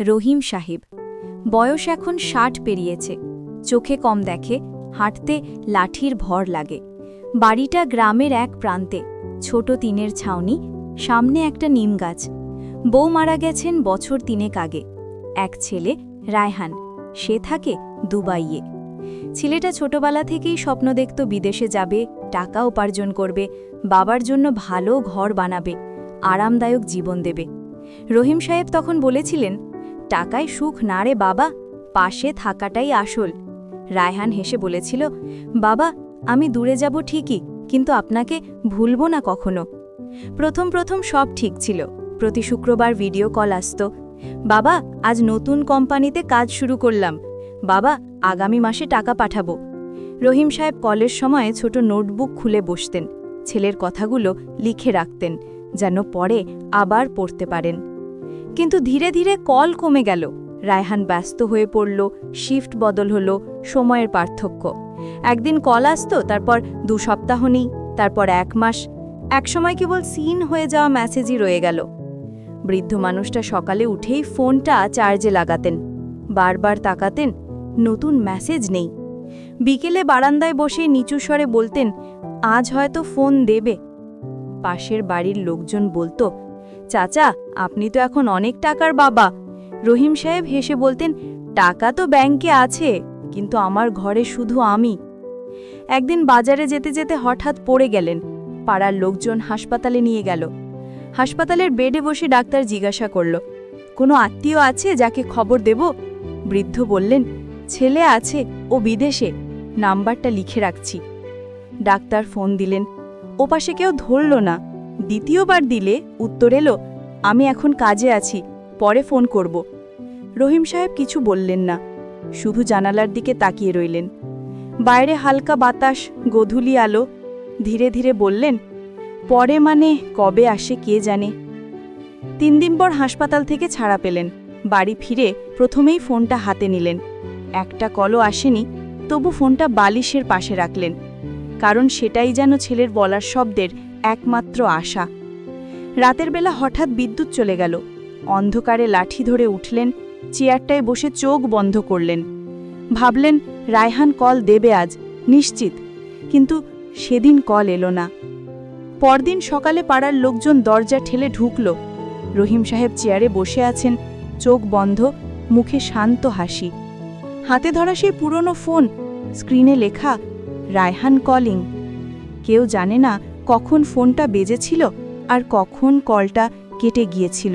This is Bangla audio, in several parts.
রহিম সাহেব। বয়স এখন ষাট পেরিয়েছে। চোখে কম দেখে, হাঁটতে লাঠির ভর লাগে। বাড়িটা গ্রামের এক প্রান্তে, ছোট তিনের ছাউনি, সামনে একটা নিম গাছ। বউ মারা গেছেন বছর তিনেক আগে। এক ছেলে, রায়হান, সে থাকে দুবাইয়ে। ছেলেটা ছোটবেলা থেকেই স্বপ্ন দেখত বিদেশে যাবে, টাকা উপার্জন করবে, বাবার জন্য ভালো ঘর বানাবে, আরামদায়ক জীবন দেবে। রহিম সাহেব তখন বলেছিলেন টাকায় সুখ না রে বাবা, পাশে থাকাটাই আসল। রায়হান হেসে বলেছিল, বাবা, আমি দূরে যাব ঠিকই, কিন্তু আপনাকে ভুলব না কখনো। প্রথম প্রথম সব ঠিক ছিল। প্রতি শুক্রবার ভিডিও কল আসত। বাবা, আজ নতুন কোম্পানিতে কাজ শুরু করলাম। বাবা, আগামী মাসে টাকা পাঠাবো। রহিম সাহেব কলের সময় ছোট নোটবুক খুলে বসতেন। ছেলের কথাগুলো লিখে রাখতেন, যেন পরে আবার পড়তে পারেন। কিন্তু ধীরে ধীরে কল কমে গেল। রায়হান ব্যস্ত হয়ে পড়ল শিফট বদল হলো, সময়ের পার্থক্য। একদিন কল আসতো, তারপর দু সপ্তাহ নেই, তারপর এক মাস। একসময় কেবল সিন হয়ে যাওয়া মেসেজই রয়ে গেল। বৃদ্ধ মানুষটা সকালে উঠেই ফোনটা চার্জে লাগাতেন। বারবার তাকাতেন, নতুন মেসেজ নেই। বিকেলে বারান্দায় বসে নিচু স্বরে বলতেন, আজ হয়তো ফোন দেবে। পাশের বাড়ির লোকজন বলতো চাচা, আপনি তো এখন অনেক টাকার বাবা। রহিম সাহেব হেসে বলতেন, টাকা তো ব্যাংকে আছে, কিন্তু আমার ঘরে শুধু আমি। একদিন বাজারে যেতে যেতে হঠাৎ পড়ে গেলেন। পাড়ার লোকজন হাসপাতালে নিয়ে গেল। হাসপাতালের বেডে বসে ডাক্তার জিজ্ঞাসা করল, কোনো আত্মীয় আছে যাকে খবর দেব? বৃদ্ধ বললেন, ছেলে আছে, ও বিদেশে। নাম্বারটা লিখে রাখছি। ডাক্তার ফোন দিলেন, ওপাশে কেউ ধরল না। দ্বিতীয়বার দিলে উত্তর এলো, আমি এখন কাজে আছি, পরে ফোন করব। রহিম সাহেব কিছু বললেন না, শুধু জানালার দিকে তাকিয়ে রইলেন। বাইরে হালকা বাতাস, গধূলি আলো, ধীরে ধীরে বললেন, পরে মানে কবে আসে কে জানে? তিন দিন পর হাসপাতাল থেকে ছাড়া পেলেন, বাড়ি ফিরে প্রথমেই ফোনটা হাতে নিলেন। একটা কলও আসেনি, তবু ফোনটা বালিশের পাশে রাখলেন, কারণ সেটাই যেন ছেলের বলার শব্দের একমাত্র আশা। রাতের বেলা হঠাৎ বিদ্যুৎ চলে গেল। অন্ধকারে লাঠি ধরে উঠলেন, চেয়ারটায় বসে চোখ বন্ধ করলেন। ভাবলেন, রায়হান কল দেবে আজ, নিশ্চিত। কিন্তু সেদিন কল এলো না। পরদিন সকালে পাড়ার লোকজন দরজা ঠেলে ঢুকল। রহিম সাহেব চেয়ারে বসে আছেন, চোখ বন্ধ, মুখে শান্ত হাসি। হাতে ধরা সেই পুরনো ফোন, স্ক্রিনে লেখা, রায়হান কলিং। কেউ জানে না কখন ফোনটা বেজেছিল আর কখন কলটা কেটে গিয়েছিল।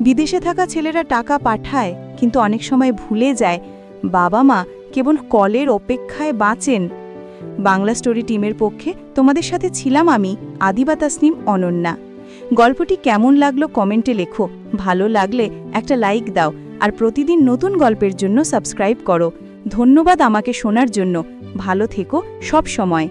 বিদেশে থাকা ছেলেরা টাকা পাঠায়, কিন্তু অনেক সময় ভুলে যায়, বাবা মা কেবল কলের অপেক্ষায় বাঁচেন। বাংলা স্টোরি টিমের পক্ষে তোমাদের সাথে ছিলাম আমি, আদিবা তাসনিম, অনন্যা। গল্পটি কেমন লাগল কমেন্টে লেখো, ভালো লাগলে একটা লাইক দাও, আর প্রতিদিন নতুন গল্পের জন্য সাবস্ক্রাইব করো। ধন্যবাদ আমাকে শোনার জন্য, ভালো থেকো সব সময়